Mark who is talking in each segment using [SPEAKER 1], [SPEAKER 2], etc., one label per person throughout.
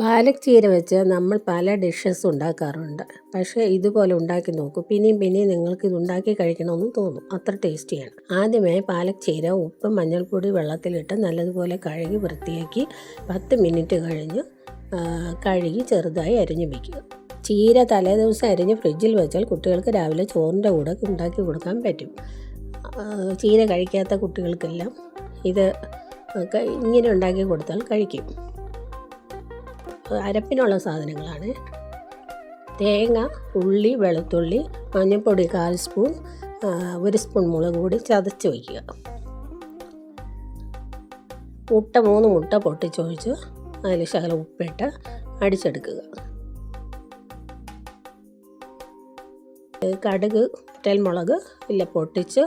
[SPEAKER 1] പാലക് ചീര വെച്ച് നമ്മൾ പല ഡിഷസ് ഉണ്ടാക്കാറുണ്ട്. പക്ഷേ ഇതുപോലെ ഉണ്ടാക്കി നോക്കൂ. പിന്നെയും പിന്നെയും നിങ്ങൾക്ക് ഇത് ഉണ്ടാക്കി കഴിക്കണമെന്ന് തോന്നും. അത്ര ടേസ്റ്റിയാണ് ആദ്യമേ പാലക് ചീര ഉപ്പ് മഞ്ഞൾപ്പൊടി വെള്ളത്തിലിട്ട് നല്ലതുപോലെ കഴുകി വൃത്തിയാക്കി പത്ത് മിനിറ്റ് കഴിഞ്ഞ് കഴുകി ചെറുതായി അരിഞ്ഞു വയ്ക്കുക ചീര തലേ ദിവസം അരിഞ്ഞ് ഫ്രിഡ്ജിൽ വെച്ചാൽ കുട്ടികൾക്ക് രാവിലെ ചോറിന്റെ കൂടെ ഉണ്ടാക്കി കൊടുക്കാൻ പറ്റും. ചീര കഴിക്കാത്ത കുട്ടികൾക്കെല്ലാം ഇത് ഇങ്ങനെ ഉണ്ടാക്കി കൊടുത്താൽ കഴിക്കും. അരപ്പിനുള്ള സാധനങ്ങളാണ്. തേങ്ങ ഉള്ളി വെളുത്തുള്ളി മഞ്ഞൾപ്പൊടി കാൽ സ്പൂൺ ഒരു സ്പൂൺ മുളക് പൊടി ചതച്ച് വയ്ക്കുക. മുട്ട മൂന്ന് മുട്ട പൊട്ടിച്ചൊഴിച്ച് അതിൽ ശകലം ഉപ്പിട്ട് അടിച്ചെടുക്കുക. കടുക് മുളക് ഇല്ല പൊട്ടിച്ച്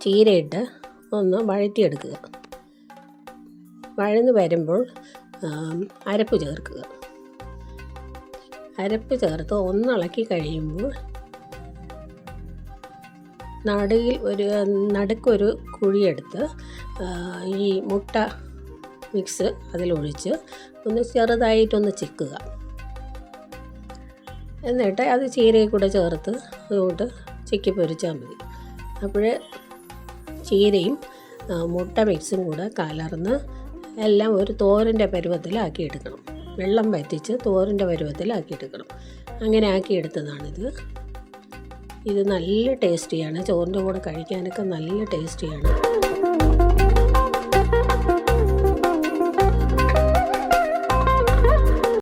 [SPEAKER 1] ചീരയിട്ട് ഒന്ന് വഴറ്റിയെടുക്കുക. വഴന്ന് വരുമ്പോൾ അരപ്പ് ചേർക്കുക. അരപ്പ് ചേർത്ത് ഒന്നിളക്കി കഴിയുമ്പോൾ നടുവിൽ ഒരു നടുക്കൊരു കുഴിയെടുത്ത് ഈ മുട്ട മിക്സ് അതിലൊഴിച്ച് ഒന്ന് ചെറുതായിട്ടൊന്ന് ചിക്കുക. എന്നിട്ട് അത് ചീരയിൽ കൂടെ ചേർത്ത് അതുകൊണ്ട് ചിക്കി പൊരിച്ചാൽ മതി. അപ്പോൾ ചീരയും മുട്ട മിക്സും കൂടെ കലർന്ന് എല്ലാം ഒരു തോരന്റെ പരുവത്തിലാക്കി എടുക്കണം വെള്ളം വറ്റിച്ച് തോരന്റെ പരുവത്തിലാക്കി എടുക്കണം അങ്ങനെ ആക്കി എടുത്തതാണിത് ഇത് നല്ല ടേസ്റ്റിയാണ്. ചോറിന്റെ കൂടെ കഴിക്കാനൊക്കെ നല്ല ടേസ്റ്റിയാണ്.